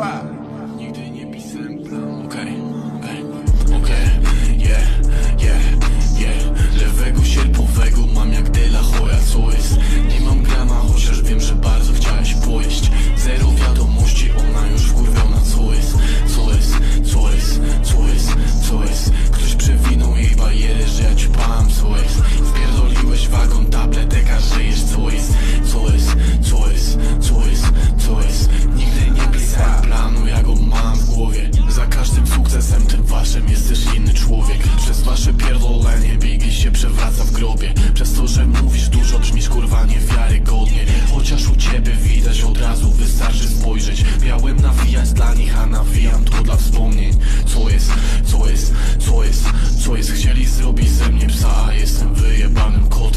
pa Nigdy nie pisałem plan, okej, okay, okej, okay, yeah, yeah, yeah Lewego, sierpowego mam jak Dela Hoya, co jest? Nie mam grama, chociaż wiem, że bardzo chciałeś pojeść Zero wiadomości, ona już wkurwiona, co jest? Co jest? Co jest? Co jest? Co jest? Ktoś przewinął jej barierę, że ja ci pam, co dla nich, a nawijam tylko dla wspomnień. Co jest, co jest, co jest, co jest Chcieli zrobić ze mnie psa, a jestem wyjebanym kotem